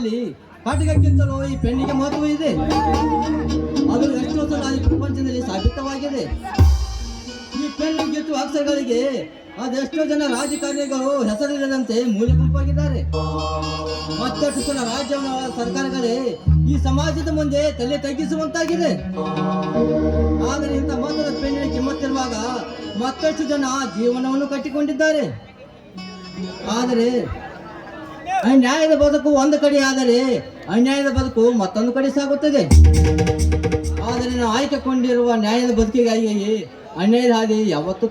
ಸಮಾಜದಲ್ಲಿ ಕಾಟಿಗಕ್ಕಿಂತಲೂ ಈ ಪೆಣ್ಣಿಗೆ ಮಹತ್ವ ಇದೆ. ಅದು ಎಷ್ಟೋ ಈ ಪ್ರಪಂಚದಲ್ಲಿ ಸಾಬೀತವಾಗಿದೆ. ಈ ಪೆಣ್ಣು ಗೆದ್ದು ಅಕ್ಷರಗಳಿಗೆ ಅದೆಷ್ಟೋ ಜನ ರಾಜಕಾರಣಿಗಳು ಹೆಸರಿಲ್ಲದಂತೆ ಮೂಲೆ ಗುಂಪಾಗಿದ್ದಾರೆ ಮತ್ತಷ್ಟು ಜನ ರಾಜ್ಯ ಸರ್ಕಾರಗಳೇ ಈ ಸಮಾಜದ ಮುಂದೆ ತಲೆ ತಗ್ಗಿಸುವಂತಾಗಿದೆ. ಆದರೆ ಇಂಥ ಮಾತ್ರ ಪೆಣ್ಣಿನ ಕಿಮ್ಮತ್ತಿರುವಾಗ ಮತ್ತಷ್ಟು ಜನ ಜೀವನವನ್ನು ಕಟ್ಟಿಕೊಂಡಿದ್ದಾರೆ. ಆದರೆ ಅನ್ಯಾಯದ ಬದುಕು ಒಂದು ಕಡೆ ಆದರೆ ಅನ್ಯಾಯದ ಬದುಕು ಮತ್ತೊಂದು ಕಡೆ ಸಾಗುತ್ತದೆ. ಆದರೆ ನಾವು ಆಯ್ಕೆಕೊಂಡಿರುವ ನ್ಯಾಯದ ಬದುಕಿಗಾಗಿ ಅನ್ಯಾಯದ ಹಾದಿ ಯಾವತ್ತೂ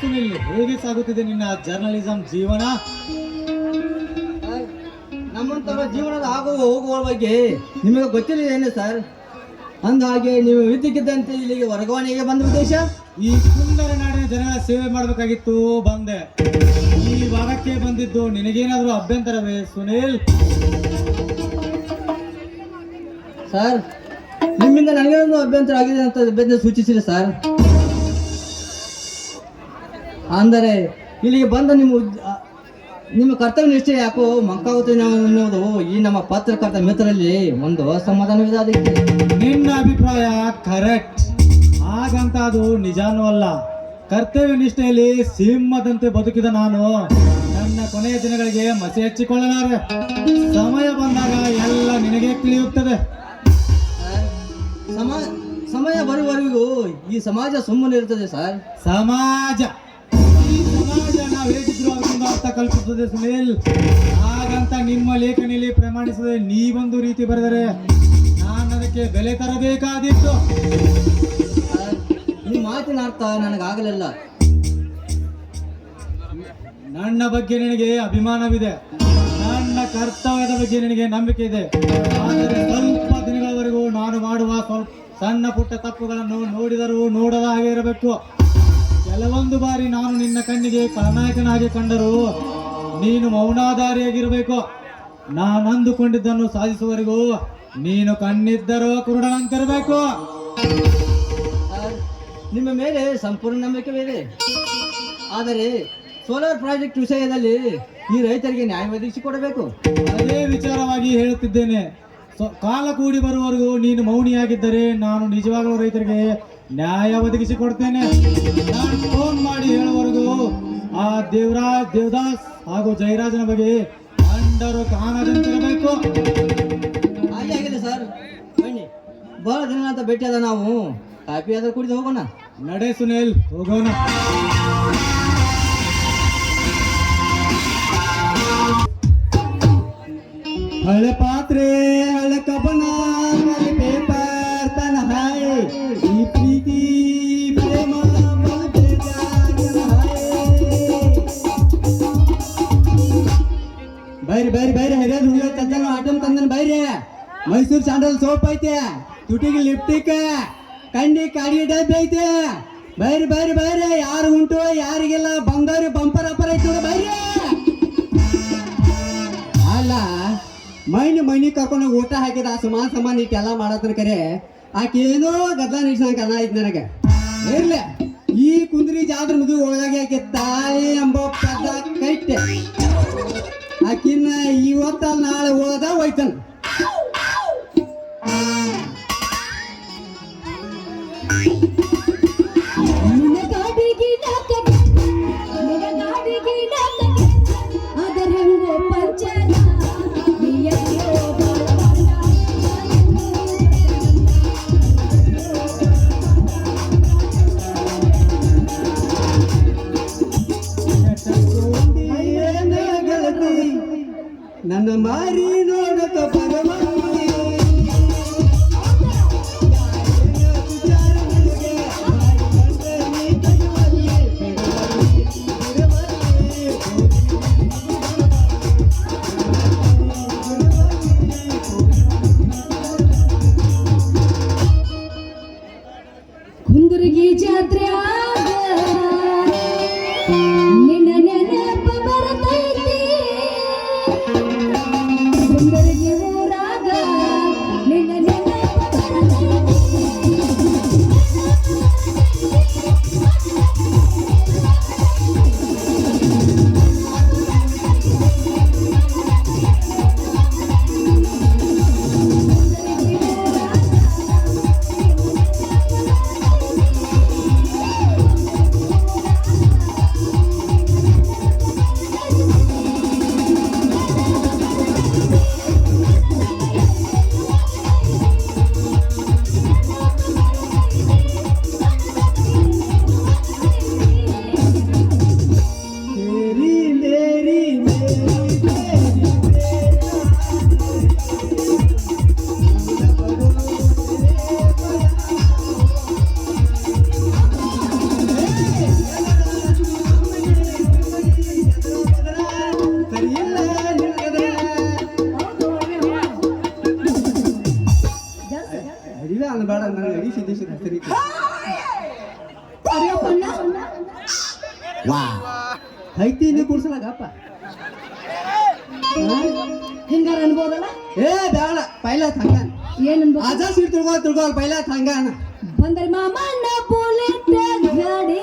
ಸುನಿಲ್ ಹೇಗೆ ಸಾಗುತ್ತಿದೆ ನಿನ್ನ ಜರ್ನಲಿಸಂ ಜೀವನ? ನಮ್ಮಂತರ ಜೀವನದ ಆಗುವ ಹೋಗುವ ಬಗ್ಗೆ ನಿಮಗೆ ಗೊತ್ತಿಲ್ಲ ಏನು ಸರ್? ಅಂದಹಾಗೆ ನೀವು ಇದ್ದಕ್ಕಿದ್ದಂತೆ ಇಲ್ಲಿಗೆ ವರ್ಗಾವಣೆಗೆ ಬಂದ ಉದ್ದೇಶ? ಈ ಸುಂದರ ನಾಡಿನ ಜನರ ಸೇವೆ ಮಾಡಬೇಕಾಗಿತ್ತು ಬಂದೆ. ಈ ಭಾಗಕ್ಕೆ ಬಂದಿದ್ದು ನಿನಗೇನಾದರೂ ಅಭ್ಯಂತರವೇ ಸುನೀಲ್? ಸರ್ ನಿಮ್ಮಿಂದ ನನಗೇನೊಂದು ಅಭ್ಯಂತರ ಆಗಿದೆ ಅಂತ ಅಭ್ಯಂತರ ಸೂಚಿಸಿದೆ ಸರ್. ಅಂದರೆ ಇಲ್ಲಿಗೆ ಬಂದ ನಿಮ್ಮ ನಿಮ್ಮ ಕರ್ತವ್ಯ ನಿಷ್ಠೆ ಯಾಕೋ ಮಂಕಾಗುತ್ತೆ ನಾವು ಅನ್ನೋದು ಈ ನಮ್ಮ ಪತ್ರಕರ್ತ ಮಿತ್ರರಲ್ಲಿ ಒಂದು ಅಸಮಾಧಾನವಿದೆ ಅದಕ್ಕೆ. ನಿನ್ನ ಅಭಿಪ್ರಾಯ ಕರೆಕ್ಟ್ ಹಾಗಂತ ಅದು ನಿಜಾನೂ ಅಲ್ಲ. ಕರ್ತವ್ಯ ನಿಷ್ಠೆಯಲ್ಲಿ ಸಿಂಹದಂತೆ ಬದುಕಿದ ನಾನು ನನ್ನ ಕೊನೆಯ ದಿನಗಳಿಗೆ ಮಸಿ ಹಚ್ಚಿಕೊಳ್ಳಲಾರೆ. ಸಮಯ ಬಂದಾಗ ಎಲ್ಲ ನಿನಗೆ ತಿಳಿಯುತ್ತದೆ. ಸಮ ಸಮಯ ಬರುವವರೆಗೂ ಈ ಸಮಾಜ ಸುಮ್ಮನೆ ಇರ್ತದೆ ಸರ್. ಸಮಾಜ. ಕಲ್ಪಿಸುತ್ತದೆ ಸುನೀಲ್. ಹಾಗಂತ ನಿಮ್ಮ ಲೇಖನಿಯಲ್ಲಿ ಪ್ರಮಾಣಿಸದೆ ನೀವೊಂದು ರೀತಿ ಬರೆದರೆ ನಾನು ಅದಕ್ಕೆ ಬೆಲೆ ತರಬೇಕಾದಿತ್ತು ನಿಮ್ಮ ಮಾತಿನ ಅರ್ಥ ನನಗಾಗಲಿಲ್ಲ. ನನ್ನ ಬಗ್ಗೆ ನಿನಗೆ ಅಭಿಮಾನವಿದೆ. ನನ್ನ ಕರ್ತವ್ಯದ ಬಗ್ಗೆ ನಿನಗೆ ನಂಬಿಕೆ ಇದೆ. ಆದರೆ ಸ್ವಲ್ಪ ದಿನಗಳವರೆಗೂ ನಾನು ಮಾಡುವ ಸ್ವಲ್ಪ ಸಣ್ಣ ಪುಟ್ಟ ತಪ್ಪುಗಳನ್ನು ನೋಡಿದರೂ ನೋಡದ ಹಾಗೆ ಇರಬೇಕು. ಕೆಲವೊಂದು ಬಾರಿ ನಾನು ನಿನ್ನ ಕಣ್ಣಿಗೆ ಖಳನಾಯಕನಾಗಿ ಕಂಡರು ನೀನು ಮೌನಾಧಾರಿಯಾಗಿರಬೇಕು. ನಾನು ಅಂದುಕೊಂಡಿದ್ದನ್ನು ಸಾಧಿಸುವವರೆಗೂ ನೀನು ಕಣ್ಣಿದ್ದರೂ ಕುರುಡನಂತಿರಬೇಕು ನಿಮ್ಮ ಮೇಲೆ ಸಂಪೂರ್ಣ ನಂಬಿಕೆ ನಂಬಿಕೆವಿದೆ ಆದರೆ ಸೋಲಾರ್ ಪ್ರಾಜೆಕ್ಟ್ ವಿಷಯದಲ್ಲಿ ಈ ರೈತರಿಗೆ ನ್ಯಾಯ ಒದಗಿಸಿಕೊಡಬೇಕು ಅದೇ ವಿಚಾರವಾಗಿ ಹೇಳುತ್ತಿದ್ದೇನೆ. ಕಾಲ ಕೂಡಿ ಬರುವವರೆಗೂ ನೀನು ಮೌನಿಯಾಗಿದ್ದರೆ ನಾನು ನಿಜವಾಗಲೂ ರೈತರಿಗೆ ನ್ಯಾಯ ಒದಗಿಸಿಕೊಡ್ತೇನೆ ನಾನು ಫೋನ್ ಮಾಡಿ ಹೇಳುವವರೆಗೂ ಆ ದೇವರಾಜ್ ದೇವದಾಸ್ ಹಾಗೂ ಜಯರಾಜನ ಬಗ್ಗೆ ಅಂಡರು ಕಾಣದಂತಿರಬೇಕು. ಹಾಗೆ ಆಗಿದೆ ಸರ್. ಬನ್ನಿ. ಬಹಳ ದಿನ ಅಂತ ಭೇಟಿಯಾದ ನಾವು. ಕಾಫಿ ಆದ್ರೆ ಕುಡಿದು ಹೋಗೋಣ. ನಡೆ ಸುನಿಲ್ ಹೋಗೋಣ. ಹಳೆ ಪಾತ್ರೆ ಹಳೆ ಕಬನ ಬೈರಿ ಬೈರಿ ಬೈರಿ. ಹರಿಯದ ಹುಡುಗ ತಂದನ ಆಟಮ್ ತಂದನ ಬೈರಿ. ಮೈಸೂರು ಸ್ಯಾಂಡಲ್ ಸೋಪ್ ಐತೆ. ತುಟಿಗೆ ಲಿಪ್ಟಿಕ್ ಕಂಡಿ ಕಾಡಿ ಡಬ್ಬಿ ಐತೆ. ಬೈರಿ ಬೈರಿ ಬೈರಿ. ಯಾರು ಉಂಟು, ಯಾರಿಗೆಲ್ಲ. ಬಂಗಾರಿ, ಬಂಪರ್, ಅಪರ್ ಐತೆ ಬೈರಿ. ಅಲ್ಲ, ಮೈನಿ ಮೈನಿ ಕರ್ಕೊಂಡು ಊಟ ಹಾಕಿದ ಸಮಾನ ಸಮಾನ ಇಟ್ಟೆಲ್ಲ ಮಾಡತ್ರ ಕರೆ. ಆಕೇನೋ ಏನೋ ಗದ್ಲ ನಿಲ್ಸಂಗ ಕನ ಐತಿ ನನಗೆ. ಇರ್ಲಿ. ಈ ಕುಂದ್ರಿ ಜಾದ್ರ ಮದುವೆ ಒಳಗೆ ಆಕೆ ತಾಯಿ ಎಂಬ ಪದ ಕೈಟ್ಟೆ ಆಕಿನ್ನ ಇವತ್ತ ನಾಳೆ ಹೋದ ಹೋಯ್ತಾನ. ನನ್ನ ಮಾರಿ ನೋಡಕ ಬರಮಂದಿ ಬ್ಯಾಳ ಪೈಲ ತಂಗ ಏನು ಅದ ಸೀಟ್ ತಿಳ್ಕೊಳ್ ತಿಳ್ಕೊಳ್ ಪೈಲ ತಂಗ ಬಂದ್ರೆ ಮಾಮನ ಬುಲೆಟ್ ಗಾಡಿ.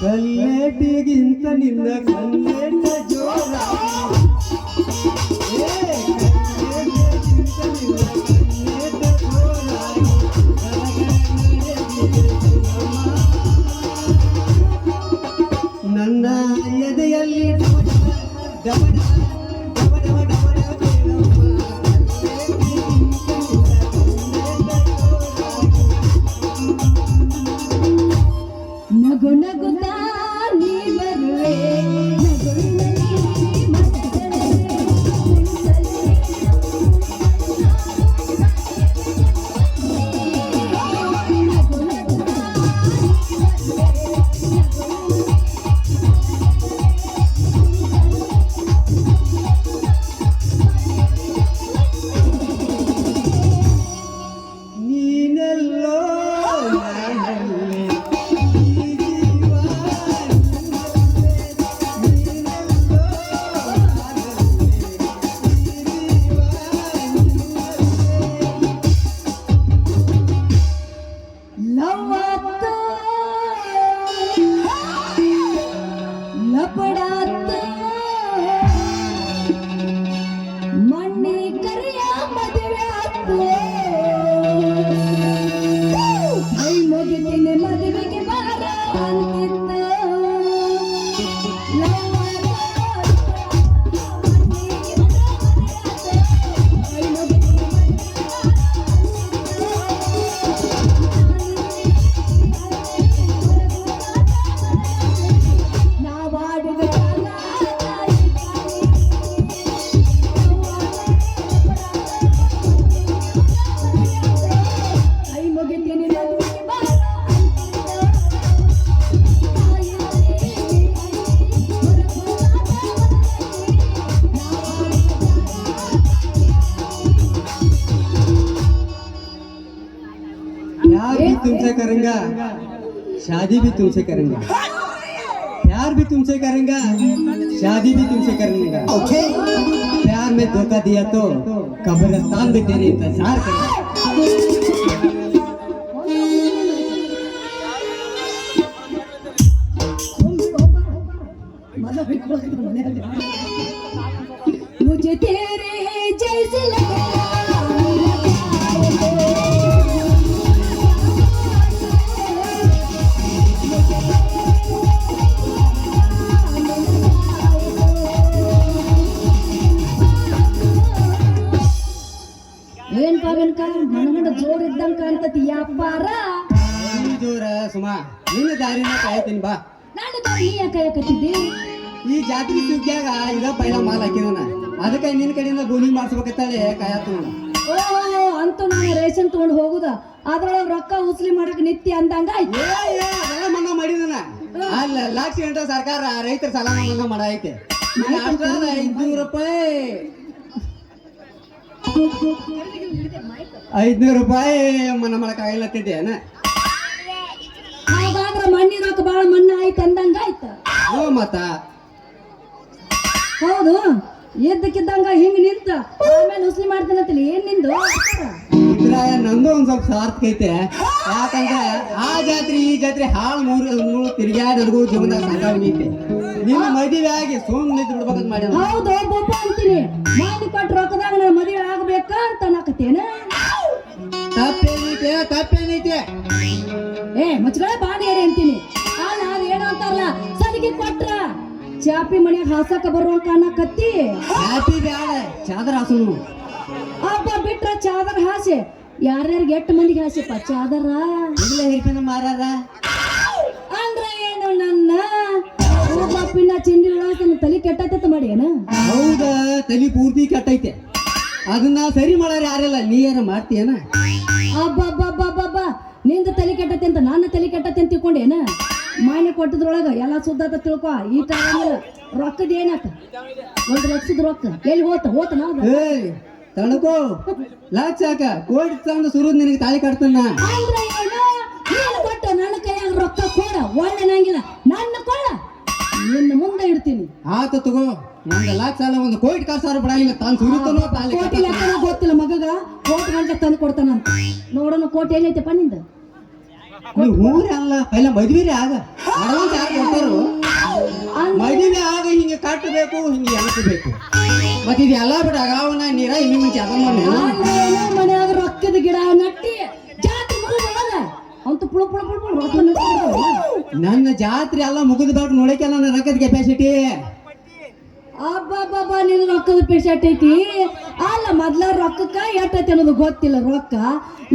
ಕಲ್ಲೇಟಿಗಿಂತ ನಿನ್ನ ಕಲ್ಲೇಟ ಜೋರ शादी भी तुमसे करूँगा। प्यार भी तुमसे करूँगा शादी भी तुमसे करूँगा। ओके प्यार में धोखा दिया तो कब्रस्तान भी तेरे इंतज़ार करेगा। ಜೋರ್ ಕಾಣ್ತತಿ ಯಾಪಾರ ನೀ ಜೋರ ಸುಮಾ ನಿನ್ನ ದಾರಿನ ಕಾಯ್ತೀನಿ ಬಾ. ನಾನು ನೀ ಯಾಕೆ ಯಾಕತ್ತಿದ್ದಿ ಈ ಜಾತ್ರೆ ಸುಗ್ಗ್ಯಾಗ ಇದ ಪೈಲ ಮಾಲ್ ಹಾಕಿದನ ಅದಕ್ಕೆ ನಿನ್ನ ಕಡೆಯಿಂದ ಗೋಲಿ ಮಾಡಿಸ್ಬೇಕತ್ತಾಳೆ ಕಾಯತ್ತು ಓ ಅಂತ ನಾನು ರೇಷನ್ ತಗೊಂಡ್ ಹೋಗುದ. ಅದ್ರೊಳಗ ರೊಕ್ಕ ಉಸ್ಲಿ ಮಾಡಕ್ ನಿತ್ಯ ಅಂದಂಗ ಅದೆಲ್ಲ ಮನ್ನಾ ಮಾಡಿದನ. ಅಲ್ಲ ಲಕ್ಷ ಗಂಟೆ ಸರ್ಕಾರ ರೈತರ ಸಾಲ ಮನ್ನಾ ಮಾಡೈತೆ ಐದ್ನೂರು ರೂಪಾಯಿ. ಐದ್ನೂರು ರೂಪಾಯಿ ಮನ ಮಾಡಕ್ ಆಗಿಲ್ಲತ್ತಿದ್ದೇನ ಹಾಗಾದ್ರ ಮಣ್ಣಿ ರೊಕ್ಕ ಬಾಳ ಮಣ್ಣ ಆಯ್ತು ಅಂದಂಗ ಆಯ್ತ ಹ್ಞೂ ಮತ್ತ ಹೌದು ಎದ್ದಕ್ಕಿದ್ದಂಗ ಹಿಂಗ್ ನಿಂತ ಆಮೇಲೆ ಉಸ್ಲಿ ಮಾಡ್ತಾನಂತಲಿ ಏನ್ ನಿಂದು? ನಂದು ಒಂದ್ ಸ್ವಲ್ಪ ಸಾರ್ಥಕ ಐತೆ. ಯಾಕಂದ್ರೆ ಆ ಜಾತ್ರೆ ಈ ಜಾತ್ರೆ ಹಾಳು ಮೂರು ಮೂರು ತಿರ್ಗ್ಯಾಡಿ ನನಗೂ ಜೀವನದಾಗ ಸಾಕಾಗಿ ಐತೆ. ನಿನ್ನ ಮದುವೆ ಆಗಿ ಸುಮ್ಮನೆ ಬಿಡ್ಬೇಕಂತ ಮಾಡ್ಯಾನ ಹೌದು ಬೊಬ್ಬ ಅಂತೀನಿ. ಮಾಡಿ ಕೊಟ್ಟ ರೊಕ್ಕದಾಗ ನನ್ನ ಮದುವೆ ಆಗ್ಬೇಕ ಅಂತ ಅನ್ನಕತ್ತೇನ? ತಪ್ಪೇನೈತೆ ತಪ್ಪೇನೈತೆ? ಏ ಮುಚ್ಚಗಳ ಬಾಡಿಯಾರಿ ಅಂತೀನಿ. ಆ ನಾವು ಏನೋ ಅಂತಾರಲ್ಲ ಸಲಿಗೆ ಕೊಟ್ರ ಚಾಪಿ ಮನೆಗೆ ಹಾಸಕ ಬರುವಂಕ ಅನ್ನಕತ್ತಿ. ಚಾಪಿ ಬ್ಯಾಡ ಚಾದರ ಹಾಸು ಅಪ್ಪ ಬಿಟ್ರ ಚಾದರ ಹಾಸೆ. ಯಾರ್ಯಾರಿಗೆ ಎಷ್ಟು ಮಂದಿಗೆ ಹಾಸೆಪ್ಪ ಚಾದರ ಇಲ್ಲ ಹಿರಿಪಿನ ಮಾರಾರ. ಅಂದ್ರೆ ಏನು ನನ್ನ? ಪಪ್ಪಿನ ಪಿನ್ನ ಚಿಂಡಿ ಒಳಗೆ ತಲೆ ಕೆಟ್ಟತ್ತ ಮಾಡಿ ಏನ? ಹೌದ ತಲೆ ಪೂರ್ತಿ ಕೆಟ್ಟೈತೆ. ಅದನ್ನ ಸರಿ ಮಾಡಾರ ಯಾರಿಲ್ಲ? ನೀ ಯಾರ ಮಾಡ್ತೀಯನ ಅಬ್ಬಬ್ಬಬ್ಬಬ್ಬ ನಿಂದ ತಲೆ ಕೆಟ್ಟತೆ ಅಂತ ನನ್ನ ತಲೆ ಕೆಟ್ಟತೆ ಅಂತ ತಿಳ್ಕೊಂಡೇನ ಮಾನ್ಯ ಕೊಟ್ಟದ್ರೊಳಗ ಎಲ್ಲ ಸುದ್ದಾತ ತಿಳ್ಕೊ. ಈ ತರ ರೊಕ್ಕದ ಏನಕ್ಕ ಒಂದು ಲಕ್ಷದ ರೊಕ್ಕ. ಎಲ್ಲಿ ಹೋತ? ಹೋತ ನಾವ್ ತಣಕೋ. ಲಾಚ್ ಹಾಕ ಕೋಟಿ ತಗೊಂಡು ಸುರು ನಿನಗೆ ತಾಳಿ ಕಟ್ತನ್ನ ಕೊಟ್ಟು ನನ್ನ ಕೈಯಾಗ ರೊಕ್ಕ ಕೊಡ ಒಳ್ಳೆ ನಂಗಿಲ್ಲ ನನ್ನ ಕೊಳ್ಳ ನಿನ್ನ ಮುಂದೆ ಇಡ್ತೀನಿ. ಆತ ತಗೋ. ನಂಗೆ ಲಾಚ್ ಸಾಲ ಒಂದು ಕೋಟಿ ಕಾಸು ಸಾವಿರ ಬಿಡಂಗಿಲ್ಲ. ತಾನು ಸುರಿತನೋ ತಾಳಿ ಕೋಟಿ ಲೆಕ್ಕನ ಗೊತ್ತಿಲ್ಲ ಮಗಗ. ಕೋಟಿ ಗಂಟೆ ತಂದು ಕೊಡ್ತಾನ ನೋಡೋಣ ಕೋಟಿ ಏನೈತೆಪ್ಪ ನಿಂದ. ನೀವು ಊರೇ ಅಲ್ಲ. ಪೈಲ ಮದ್ವಿರೇ ಆಗ ಅಡ್ವಾನ್ಸ್ ಯಾರು ಕೊಡ್ತಾರೋ? ಮದುವೆ ಆಗ ಹಿಂಗೆ ಕಟ್ಟಬೇಕು ಹಿಂಗೆ ಎಣಿಸಬೇಕು. ಮತ್ತೆ ಇದು ಎಲ್ಲ ಬಿಟ್ಟು ಅಗಾವನ ನೀರ ಇನ್ನು ಮುಂಚೆ ಅದ ಮನೆಯಾಗ ರೊಕ್ಕದ ಗಿಡ ನಟ್ಟಿ ಜಾತಿ ಅಂತ ಪುಳು ಪುಳು ಪುಳು ಪುಳು ರೊಕ್ಕ ನನ್ನ ಜಾತ್ರೆ ಎಲ್ಲ ಮುಗಿದ ಬಾಟ್ ನೋಡಕ್ಕೆ ನನ್ನ ರೊಕ್ಕದ ಕೆಪಾಸಿಟಿ ಅಬ್ಬಬ್ಬಬ್ಬ ನಿನ್ನ ರೊಕ್ಕದ ಪೇಶೆಂಟ್ ಐತಿ. ಅಲ್ಲ ಮೊದ್ಲ ರೊಕ್ಕಕ್ಕ ಎಟ್ಟೈತಿ ಅನ್ನೋದು ಗೊತ್ತಿಲ್ಲ ರೊಕ್ಕ.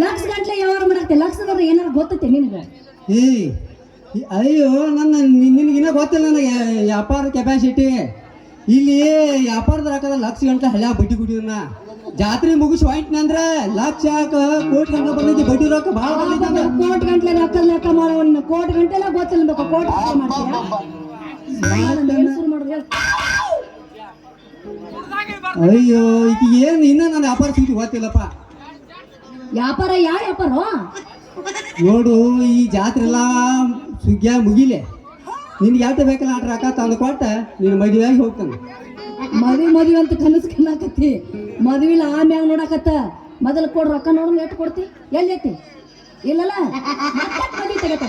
ಲಕ್ಷ ಗಂಟ್ಲೆ ಯಾವಾಗ ಮಾಡತ್ತೆ ಲಕ್ಷದ ಏನಾರು ಗೊತ್ತೈತೆ ನಿನಗ? ಏ ಅಯ್ಯೋ ನನ್ನ ನಿನಗಿನ್ನ ಗೊತ್ತಿಲ್ಲ ನನಗೆ ವ್ಯಾಪಾರ ಕೆಪಾಸಿಟಿ ಇಲ್ಲಿ ವ್ಯಾಪಾರದ ರೊಕ್ಕದ ಲಕ್ಷ ಗಂಟೆ ಹಳ್ಯಾ ಬಡ್ಡಿ ಕುಡಿಯೋಣ ಜಾತ್ರೆ ಮುಗಿಸಿ ಹೊಂಟ್ನಂದ್ರ ಲಕ್ಷ ಹಾಕ ಕೋಟಿ ಗಂಟೆ ಬಂದೈತಿ ಬಡ್ಡಿ ರೊಕ್ಕ ಭಾಳ ಕೋಟಿ ಗಂಟೆ ರೊಕ್ಕ ಲೆಕ್ಕ ಮಾಡೋಣ ಕೋಟಿ ಗಂಟೆ ಎಲ್ಲ ಗೊತ್ತಿಲ್ಲ ಕೋಟಿ ನಾನು ಅಯ್ಯೋ ಈಗ ಏನು ಇನ್ನ ನನ್ನ ವ್ಯಾಪಾರ ಸಿಟಿ ಗೊತ್ತಿಲ್ಲಪ್ಪ. ವ್ಯಾಪಾರ ಯಾವ ವ್ಯಾಪಾರ? ನೋಡು ಈ ಜಾತ್ರೆ ಎಲ್ಲ ಸುಗ್ಗಿಯ ಮುಗಿಲೆ. ನಿನ್ಗೆ ಯಾವ್ದು ಬೇಕಲ್ಲ ಆಟ ರೊಕ್ಕ ತಂದು ಕೊಟ್ಟ ನಿನ್ನ ಆಗಿ ಹೋಗ್ತಾನೆ. ಮದುವೆ ಮದುವೆ ಅಂತ ಕನಸು ಕಲ್ಲಾಕತ್ತಿ ಮದ್ವಿಲ ಆಮ್ಯಾಗ ನೋಡಾಕತ್ತ. ಮೊದಲು ಕೊಡ್ ರೊಕ್ಕ ನೋಡಂಗ ಎಷ್ಟು ಕೊಡ್ತಿ? ಎಲ್ಲಿ ಐತಿ ಇಲ್ಲಲ್ಲ ಮದ್ವಿ ತಗತ್ತ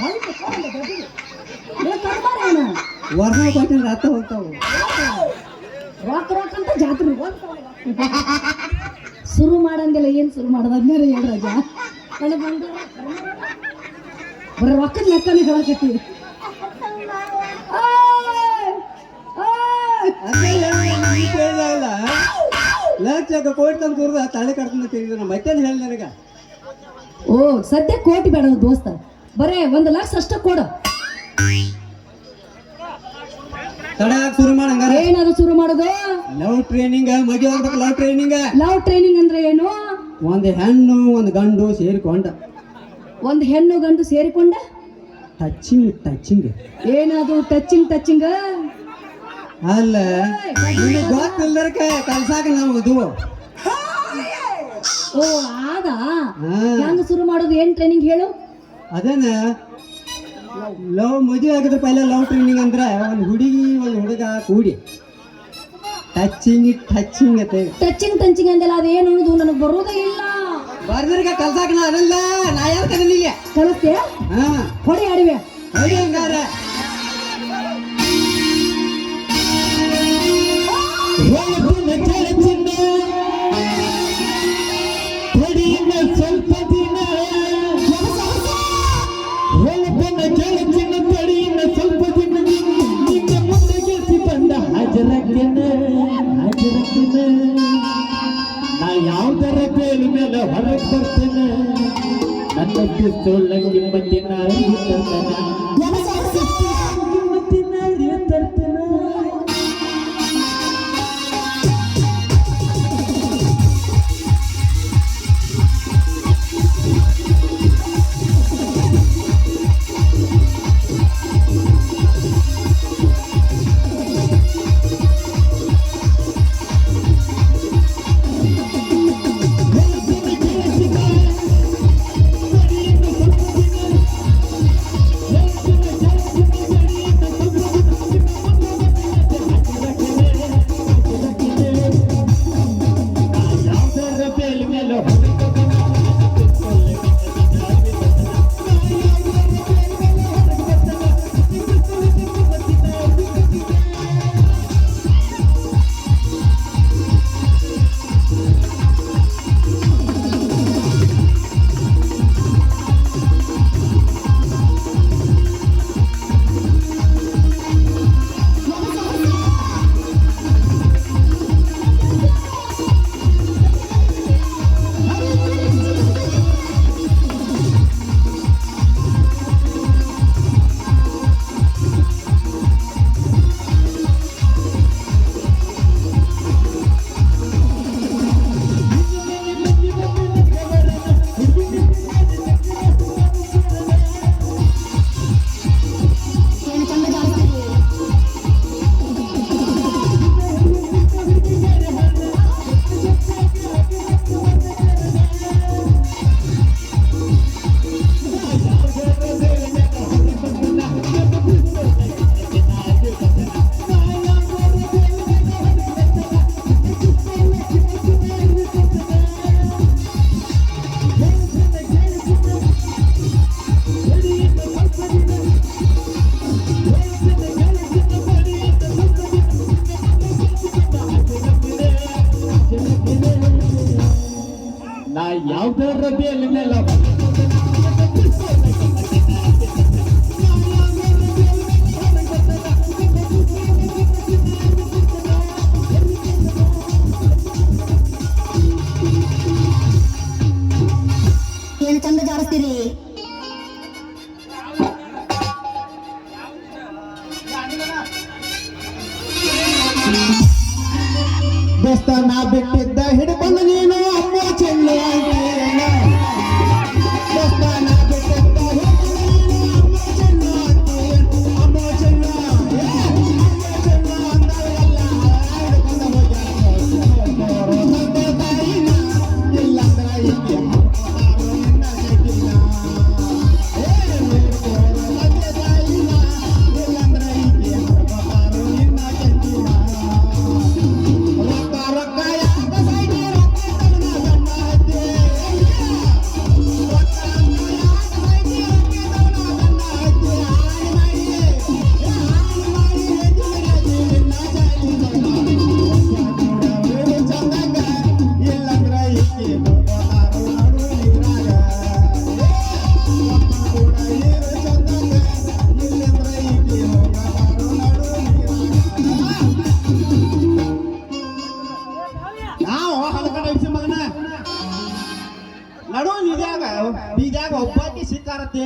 ಕೊಟ್ಟಿನ ರಥ ಹೋಗ್ತಾವು. ರೊಕ್ಕ ರೊಕ್ಕ ಅಂತ ಜಾತ್ರೆ. ಶುರು ಮಾಡಂದಿಲ್ಲ ಏನ್ ಶುರು ಮಾಡೋದಾದ್ಮೇಲೆ ಹೇಳಿ ಕಣ ಬಂದು ಬರೀ ರೊಕ್ಕದ ಲೆಕ್ಕನೇ ಹೇಳಕತ್ತಿ ಲಕ್ಷ ಕೋಟಿ ತಂದು ಕೂರ್ದ ತಲೆ ಕಡ್ಕೊಂಡು ತಿಂದಿದ್ದು ನಮ್ಮ ಮತ್ತೆ ಹೇಳಿ ನನಗೆ? ಓ ಸದ್ಯ ಕೋಟಿ ಬೇಡ ದೋಸ್ತ. ಬರೇ ಒಂದು ಲಕ್ಷ ಅಷ್ಟ ಕೊಡು. ತಡಾಕ್ ಶುರು ಮಾಡಂಗಾರ ಏನಾದ್ರು ಶುರು ಮಾಡೋದು? ಲವ್ ಟ್ರೈನಿಂಗ್ ಮಗಿ ಆಗ್ಬೇಕು ಲವ್ ಟ್ರೈನಿಂಗ್ ಲವ್ ಟ್ರೈನಿಂಗ್ ಅಂದ್ರೆ ಏನು? ಒಂದು ಹೆಣ್ಣು ಒಂದು ಗಂಡು ಸೇರಿಕೊಂಡ. ಒಂದು ಹೆಣ್ಣು ಗಂಡು ಸೇರಿಕೊಂಡ? ಟಚಿಂಗ್ ಟಚಿಂಗ್ ಏನದು ಟಚಿಂಗ್ ಟಚಿಂಗ್ ಅಲ್ಲ ನಿನಗೆ ಗೊತ್ತಿಲ್ಲದಕ್ಕ ಕಲ್ಸಾಕ ನಮಗದು ಓ ಆದ ಹೆಂಗ್ ಶುರು ಮಾಡೋದು? ಏನ್ ಟ್ರೈನಿಂಗ್ ಹೇಳು? ಅದನ್ನ ಲವ್ ಮದುವೆ ಆಗಿದ್ರೆ ಪೈಲ ಲವ್ ಟ್ರೈನಿಂಗ್ ಅಂದ್ರೆ ಒಂದು ಹುಡುಗಿ ಒಂದು ಹುಡುಗ ಕೂಡಿ. ಟಚಿಂಗ್ ಟಚಿಂಗ್ ಅಂತ ಟಚಿಂಗ್ ಟಂಚಿಂಗ್ ಅಂದಲ್ಲ ಅದೇನು ಅನ್ನೋದು ನನಗೆ ಬರೋದೇ ಇಲ್ಲ. ಬರ್ದ್ರಿಗೆ ಕಲ್ಸಾಕ ನಾ ಅದಲ್ಲ ನಾ ಯಾರು ಕದಲಿಲ್ಲ ಕಲಿಸ್ತೀಯ ಹಾ ಹೊಡಿ ಆಡಿವೆ ಹೇಳಿ ಹಂಗಾರೆ ಸ್ವಲ್ಪ ಮೇಲೆ ಹೊರಗೆ ಬರ್ತೇನೆ. ನನ್ನ ಮತ್ತಿನ ಅರಿವು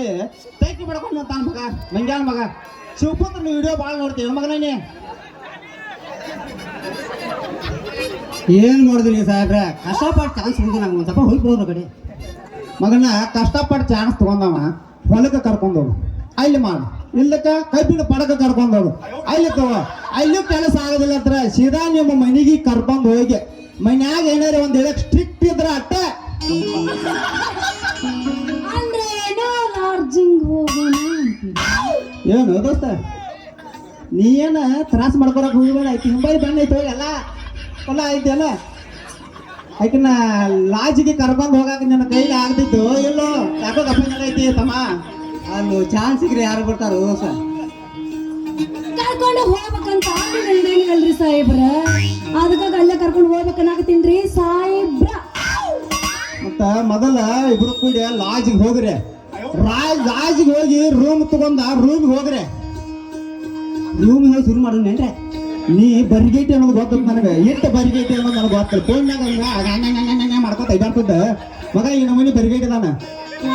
ಸಿಕ್ಕಾರತ್ತೆ ತೈಕಿ ತಾನ ಮಗ. ಮಂಗ್ಯಾನ ಮಗ? ಶಿವಪುತ್ರ ವಿಡಿಯೋ ಭಾಳ ನೋಡ್ತೀವಿ ಮಗನೇ ಏನ್ ಮಾಡಿದ್ರಿ ಸಾಹೇಬ್ರ? ಕಷ್ಟಪಟ್ಟು ಚಾನ್ಸ್ ಬಂದು ನಂಗೆ ಒಂದು ಸ್ವಲ್ಪ ಹೋಗಿ ಬರೋರು ಕಡೆ. ಮಗನ ಕಷ್ಟಪಟ್ಟು ಚಾನ್ಸ್ ತಗೊಂಡವ. ಹೊಲಕ್ಕೆ ಕರ್ಕೊಂಡೋಗು. ಅಲ್ಲಿ ಮಾಡು. ಇಲ್ಲಕ್ಕ ಕಬ್ಬಿನ ಪಡಕ ಕರ್ಕೊಂಡೋಗು. ಅಲ್ಲಿ ತಗೋ. ಅಲ್ಲಿ ಕೆಲಸ ಆಗೋದಿಲ್ಲ ಹತ್ರ. ಸೀದಾ ನಿಮ್ಮ ಮನೆಗೆ ಕರ್ಕೊಂಡು ಹೋಗಿ. ಮನ್ಯಾಗ ಏನಾರ ಒಂದ್ ಹೇಳಕ್ ಸ್ಟ್ರಿಕ್ಟ್ ಇದ್ರ ಅಟ್ಟ. ಅಂದ್ರೆ ಲಾಡ್ಜಿಂಗ್ ಹೋಗೋಣ ಅಂತೀನಿ ಏನು ದೋಸ್ತ? ನೀ ಏನ ತ್ರಾಸ ಮಾಡ್ಕೊಳಕ್ ಹೋಗ್ಬೇಡ. ಆಯ್ತು ಹಿಂಬಾಯಿ ಬಣ್ಣ ಐತೆ ಎಲ್ಲ. ಹೊಲ ಐತಿ ಅಲ್ಲ ಆಕಿನ ಲಾಜಿಗೆ ಕರ್ಕೊಂಡು ಹೋಗಾಕ ನನ್ನ ಕೈಲಿ ಆಗ್ತಿತ್ತು ಎಲ್ಲೋ ಯಾಕೋ ಕಪ್ಪ ಐತಿ ತಮ್ಮ? ಅಲ್ಲಿ ಚಾನ್ಸ್ ಸಿಗ್ರಿ ಯಾರು ಬರ್ತಾರ ದೋಸ್ತ? ಕರ್ಕೊಂಡು ಹೋಗ್ಬೇಕಂತ ಅಲ್ರಿ ಸಾಹೇಬ್ರ. ಅದಕ್ಕಾಗ ಅಲ್ಲೇ ಕರ್ಕೊಂಡು ಹೋಗ್ಬೇಕನ್ನಾಗತ್ತೀನ್ರಿ ಸಾಹೇಬ್ರ. ಮತ್ತ ಮೊದಲ ಇಬ್ರು ಕೂಡಿ ಲಾಜಿಗೆ ಹೋಗ್ರಿ. ರಾಜ್ ರಾಜಿಗೆ ಹೋಗಿ ರೂಮ್ ತಗೊಂಡ ರೂಮ್ ಹೋಗ್ರೆ ರೂಮ್ ಹೋಗಿ ಶುರು ಮಾಡೋಣ ನೀ ಬರಿಗೇಟಿ ಅನ್ನೋದು ಗೊತ್ತದ ನನಗೆ. ಎಷ್ಟು ಬರಿಗೇಟಿ ಅನ್ನೋದು ನನಗೆ ಗೊತ್ತಿಲ್ಲ. ಫೋನ್ಯಾಗ ಹಂಗ ಮಾಡ್ಕೊತ ಇದಾಗ್ತದ ಮಗ, ಈ ನಮೂನಿ ಬರಿಗೇಟಿ ಅದಾನ.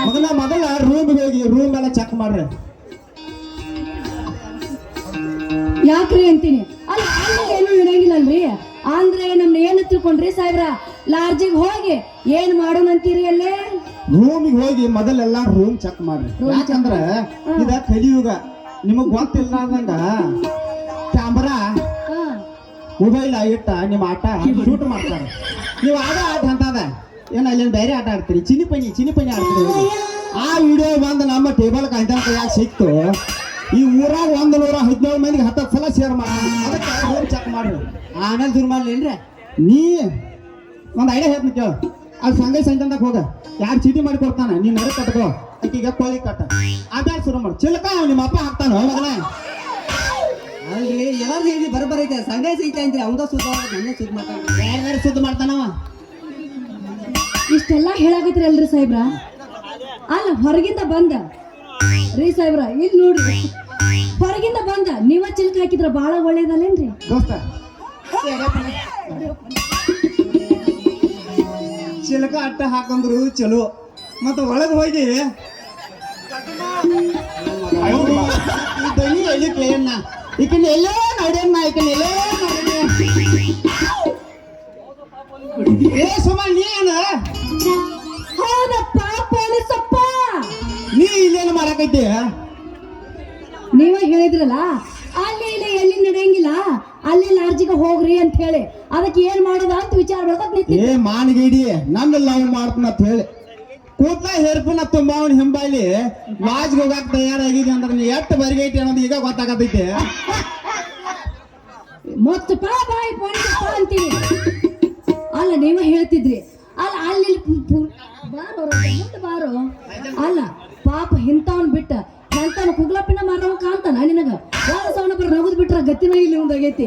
ಮಗನ ಮೊದಲ ರೂಮ್ಗೆ ಹೋಗಿ ರೂಮ್ ಎಲ್ಲ ಚೆಕ್ ಮಾಡ್ರಿ. ಯಾಕ್ರಿ ಅಂತೀನಿ? ಏನೂ ಅಲ್ಲಿ, ಏನು ನಡೆಯಂಗಿಲ್ಲಲ್ರಿ ಅಂದ್ರೆ ನಮ್ನ ಏನು ತಿಳ್ಕೊಂಡ್ರಿ ಸಾಹೇಬ್ರ? ಲಾರ್ಜಿಗೆ ಹೋಗಿ, ಏನ್ ಮಾಡೋಣ ಅಂತೀರಿ ಅಲ್ಲೇ? ರೂಮಿಗೆ ಹೋಗಿ ಮೊದಲೆಲ್ಲ ರೂಮ್ ಚೆಕ್ ಮಾಡ್ರಿ. ಯಾಕಂದ್ರೆ ಇದ ಕಲಿಯುಗ. ನಿಮಗ್ ಗೊತ್ತಿಲ್ಲ ಅಂದಂಗ ಕ್ಯಾಮ್ರಾ ಮೊಬೈಲ್ ಇಟ್ಟ ನಿಮ್ಮ ಆಟ ಶೂಟ್ ಮಾಡ್ತಾರೆ. ನೀವು ಆಡ ಆಟ ಅಂತದ. ಏನ ಅಲ್ಲಿ ಬೇರೆ ಆಟ ಆಡ್ತೀರಿ? ಚಿನಿ ಪನಿ ಚಿನಿ ಪನಿ ಆಡ್ತೀರಿ. ಆ ವಿಡಿಯೋ ಬಂದು ನಮ್ಮ ಟೇಬಲ್ ಕಂಟೆಂಟ್ ಯಾಕೆ ಸಿಕ್ತು. ಈ ಊರಾಗ ಒಂದ್ ನೂರ ಹದಿನೇಳು ಮಂದಿಗೆ ಹತ್ತತ್ತು ಸಲ ಶೇರ್ ಮಾಡಿ ಅದಕ್ಕೆ ರೂಮ್ ಚೆಕ್ ಮಾಡ್ರಿ. ಆಮೇಲೆ ಶುರು ಮಾಡ್ಲೇನ್ರಿ ನೀ ಒಂದು ಐಡಿಯಾ ಹೇಳ್ತೀನಿ ಕೇಳು. ಅಲ್ಲಿ ಸಂಘ ಸಂಜೆ ಹೋಗ ಯಾರು ಚೀಟಿ ಮಾಡಿ ಕೊಡ್ತಾನೆ? ನೀನ್ ನಡೆ ಕಟ್ಕೋ. ಆಕಿಗೆ ಕೋಳಿ ಕಟ್ಟ. ಆಮೇಲೆ ಶುರು ಮಾಡು. ಚಿಲ್ಕ ನಿಮ್ಮ ಅಪ್ಪ ಹಾಕ್ತಾನ ಮಗನ. ಅಲ್ರಿ ಎಲ್ಲಾರು ಹೇಳಿ ಬರಬರೈತೆ ಸಂಘ ಐತೆ ಅಂತ್ರಿ ಅವಂದ ಸುದ್ದ ನನ್ನ ಸುದ್ದ ಮಾಡ್ತಾನೆ. ಬೇರೆ ಬೇರೆ ಸುದ್ದ ಮಾಡ್ತಾನವ? ಇಷ್ಟೆಲ್ಲ ಹೇಳಾಕತ್ರಿ ಅಲ್ರಿ ಸಾಹೇಬ್ರ? ಅಲ್ಲ ಹೊರಗಿಂದ ಬಂದ. ರೀ ಸಾಹೇಬ್ರ ಇಲ್ಲಿ ನೋಡ್ರಿ. ಹೊರಗಿಂದ ಬಂದ. ನೀವ ಚಿಲ್ಕ ಹಾಕಿದ್ರ ಬಾಳ ಒಳ್ಳೇದಲ್ಲೇನ್ರಿ? ದೋಸ್ತ. ಚಿಲಕ ಅಟ್ಟ ಹಾಕಂದ್ರು ಚಲೋ. ಮತ್ತ ಒಳಗೆ ಹೋಗಿ ದನಿ ಎಲ್ಲಿ ಕೇಳಣ್ಣ ಈಕಿನ ಎಲ್ಲೋ ನೋಡ್ಯಣ್ಣ ಈಕಿನ ಎಲ್ಲೋ ಏ ಸುಮ ನೀ ಏನ? ಹೌದಪ್ಪ ಪೊಲೀಸಪ್ಪ. ನೀ ಇಲ್ಲೇನು ಮಾಡಕೈತಿ ನೀವ ಹೇಳಿದ್ರಲ್ಲ ಅಲ್ಲಿ ಇಲ್ಲಿ ಎಲ್ಲಿ ನಡೆಯಂಗಿಲ್ಲ. ಅಲ್ಲಿ ಲಾಡ್ಜಿಗೆ ಹೋಗ್ರಿ ಅಂತ ಹೇಳಿ. ಅದಕ್ಕೆ ಏನ್ ಮಾಡೋದ ಅಂತ ವಿಚಾರ ಮಾಡ್ಕೊತ ನಿಂತಿ ಏ ಮಾನಗೇಡಿ ನನ್ನ ಲವ್ ಮಾಡ್ತಾನ ಅಂತ ಹೇಳಿ. ಕೂತ್ಲ ಹೆರ್ಪನ ತುಂಬ ಅವ್ನ ಹಿಂಬಾಲಿ ಲಾಜ್ಗೆ ಹೋಗಾಕ ತಯಾರಾಗಿದೆ ಅಂದ್ರೆ ನೀ ಎಷ್ಟು ಬರಿಗೈತಿ ಅನ್ನೋದು ಈಗ ಗೊತ್ತಾಗತೈತಿ ಮತ್ತು ಪಾ ಬಾಯಿ ಅಂತೀನಿ. ಅಲ್ಲ ನೀವ ಹೇಳ್ತಿದ್ರಿ. ಅಲ್ಲ ಅಲ್ಲಿ ಬಾರೋ ಮುಂದೆ ಬಾರೋ. ಅಲ್ಲ ಪಾಪ ಇಂಥವನ್ ಬಿಟ್ಟ ಎಂತವನ ಕುಗ್ಲಪ್ಪಿನ ಮಾರವ ಕಾಣ್ತಾನ ನಿನಗ ಯಾವ ಸವಣ ಬರ ನಗದ್ ಬಿಟ್ರ ಗತಿನ ಇಲ್ಲಿ ಒಂದಾಗೈತಿ.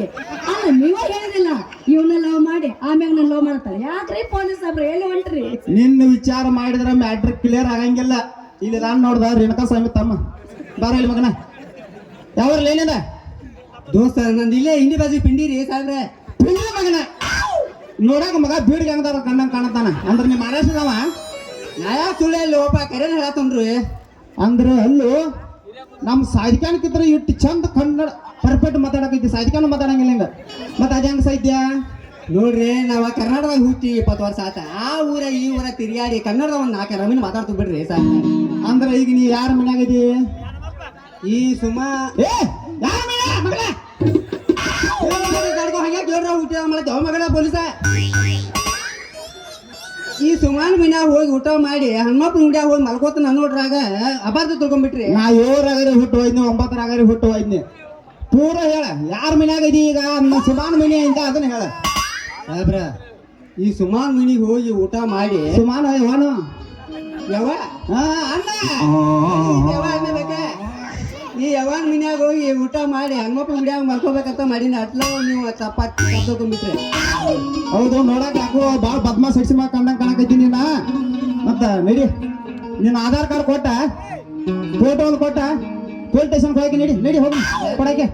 ಅಲ್ಲ, ನೀವ ಹೇಳಿದಿಲ್ಲ ಇವನ್ನ ಲವ್ ಮಾಡಿ, ಆಮ್ಯಾಗ ನನ್ ಲವ್ ಮಾಡ್ತಾಳೆ. ಯಾಕ್ರಿ ಪೊಲೀಸ್ ಸಾಬ್ರ, ಎಲ್ಲಿ ಹೊಂಟ್ರಿ? ನಿನ್ನ ವಿಚಾರ ಮಾಡಿದ್ರ ಮ್ಯಾಟ್ರ್ ಕ್ಲಿಯರ್ ಆಗಂಗಿಲ್ಲ. ಇಲ್ಲಿ ನಾನು ನೋಡ್ದ ರೇಣುಕಾ ಸ್ವಾಮಿ ತಮ್ಮ. ಬಾರ ಇಲ್ಲಿ ಮಗನ. ಯಾವ್ರಲ್ಲಿ ಏನಿದ? ದೋಸ್ತ, ನಂದು ಇಲ್ಲೇ ಹಿಂದಿ ಬಾಜಿ ಪಿಂಡಿರಿ ಸಾಹೇಬ್ರೆ. ಪಿಂಡಿ ಮಗನ. ನೋಡಾಕ ಮಗ ಬೀಡ್ಗೆ ಹಂಗದಾರ ಕಣ್ಣಂಗ್ ಕಾಣತಾನ ಅಂದ್ರೆ ನಿಮ್ಮ ಮಹಾರಾಷ್ಟ್ರದವ. ನಾ ಸುಳ್ಳು ಇಲ್ಲಿ ಒಪ್ಪ ಕರೆನ ಹೇಳತ್ತನ್ರಿ ಅಂದ್ರೆ ಅಲ್ಲೂ ನಮ್ಮ ಸಾಧಿಕಾನಕ್ಕಿದ್ರೆ ಇಟ್ಟು ಚಂದ ಕನ್ನಡ ಪರ್ಫೆಕ್ಟ್ ಮಾತಾಡಕೈತಿ ಸಾಧಿಕಾನ ಮಾತಾಡಂಗಿಲ್ಲ ಹಿಂಗ. ಮತ್ತೆ ಅದ ಹೆಂಗ ಸಾಧ್ಯ ನೋಡ್ರಿ ನಾವ ಕರ್ನಾಟಕದಾಗ ಹುಟ್ಟಿ ಇಪ್ಪತ್ತು ವರ್ಷ ಆತ. ಆ ಊರ ಈ ಊರ ತಿರುಗಾಡಿ ಕನ್ನಡದ ಒಂದು ನಾಲ್ಕು ರಮಿನ ಮಾತಾಡ್ತು ಬಿಡ್ರಿ ಸಾ ಅಂದ್ರೆ ಈಗ ನೀ ಯಾರ ಮನ್ಯಾಗ ಇದಿ? ಈ ಸುಮಾ. ಏ ಯಾರ ಮಗಳ ಮಗಳ ಪೊಲೀಸ. ಈ ಸುಮಾನ್ ಮನ್ಯಾಗ ಹೋಗಿ ಊಟ ಮಾಡಿ ಹನುಮಪ್ಪನ ಗುಡಿಯಾಗ ಹೋಗಿ ಮಲ್ಕೋತ ನಾನು ನೋಡ್ರಾಗ ಅಪಾರ್ಥ ತಿಳ್ಕೊಂಡ್ಬಿಟ್ರಿ. ನಾ ಏಳರಾಗರೆ ಹುಟ್ಟು ಹೋಯ್ನಿ ಒಂಬತ್ತರಾಗರೆ ಹುಟ್ಟು ಹೋಯ್ನಿ ಪೂರ ಹೇಳ ಯಾರ ಮನ್ಯಾಗ ಇದೀ ಈಗ? ನಮ್ಮ ಸುಮಾನ್ ಮನೆ ಅಂತ ಅದನ್ನ ಹೇಳ. ಸಾಹೇಬ್ರ ಈ ಸುಮಾನ್ ಮನಿಗೆ ಹೋಗಿ ಊಟ ಮಾಡಿ ಸುಮಾನ್ ಯಾವ ಅಣ್ಣ. ಮನ್ಯಾಗ ಹೋಗಿ ಊಟ ಮಾಡಿ ಹನುಮಪ್ಪ ಗುಡಿಯಾಗ ಮಲ್ಕೋಬೇಕಂತ ಮಾಡೀನಿ ಅಟ್ಲ ನೀವು ಚಪಾತಿ ಕರ್ಕೊಂಡ್ಬಿಟ್ರೆ ಹೌದು ನೋಡಕ್ ಯಾಕೋ ಭಾಳ ಬದ್ಮಾ ಸಡ್ಸಿ ಮಾ ಕಂಡಂಗ್ ಕಾಣಕೈತಿ ನೀನ? ಮತ್ತ, ನಡಿ. ನಿನ್ನ ಆಧಾರ್ ಕಾರ್ಡ್ ಕೊಟ್ಟ? ಫೋಟೋ ಒಂದು ಕೊಟ್ಟ? ಪೊಲೀಸ್ ಸ್ಟೇಷನ್ ಹೋಗಿ ನೀಡಿ, ನಡಿ ಹೋಗಿ, ಕೊಡಕ್ಕೆ.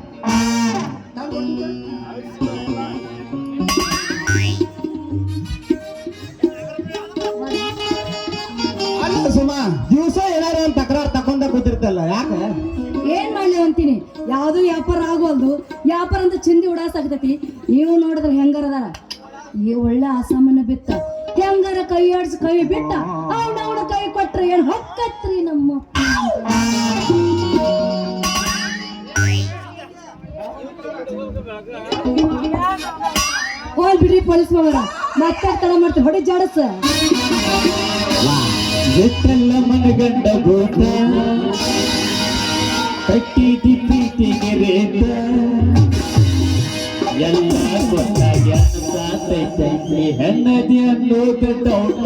ಅಲ್ಲ ಸುಮಾ, ದಿವಸ ಏನಾರ ಒಂದು ತಕರಾರು ತಕೊಂಡ ಕೂತಿರ್ತಲ್ಲ, ಯಾಕೆ? ಏನ್ ಮಾಡ್ಲಿ ಅಂತೀನಿ? ಯಾವ್ದು ವ್ಯಾಪಾರ ಆಗೋಲ್ದು? ವ್ಯಾಪಾರ ಅಂತ ಚಿಂದಿ ಉಡಾಸಾಗ್ತೈತಿ ನೀವು ನೋಡಿದ್ರೆ ಹೆಂಗಾರದಾರ ಈ ಒಳ್ಳೆ ಅಸಾಮಾನ್ಯ ಬಿತ್ತ. ಹೆಂಗಾರ ಕೈ ಆಡ್ಸಿ ಕೈ ಬಿಟ್ಟ. ಅವ್ನ ಕೈ ಕೊಟ್ರೆ ಏನ್ ಹೊಕ್ಕತ್ರಿ ನಮ್ಮ ಹೋಲ್ ಬಿಡ್ರಿ ಪೊಲೀಸ್ ಮಗರ. ಮತ್ತೆ ತಡ ಹೊಡಿ ಜಾಡಸ. ಎಷ್ಟೆಲ್ಲ ಮನಗಂಡ ಭೂತ ಕಟ್ಟಿದಿ ಪ್ರೀತಿಗೆ ರೇತ ಎಲ್ಲ ಕೊಟ್ಟಾಗ ಸಾತೈತೈತಿ. ಹೆಣ್ಣದಿ ಅನ್ನೋದು ಡೌಟ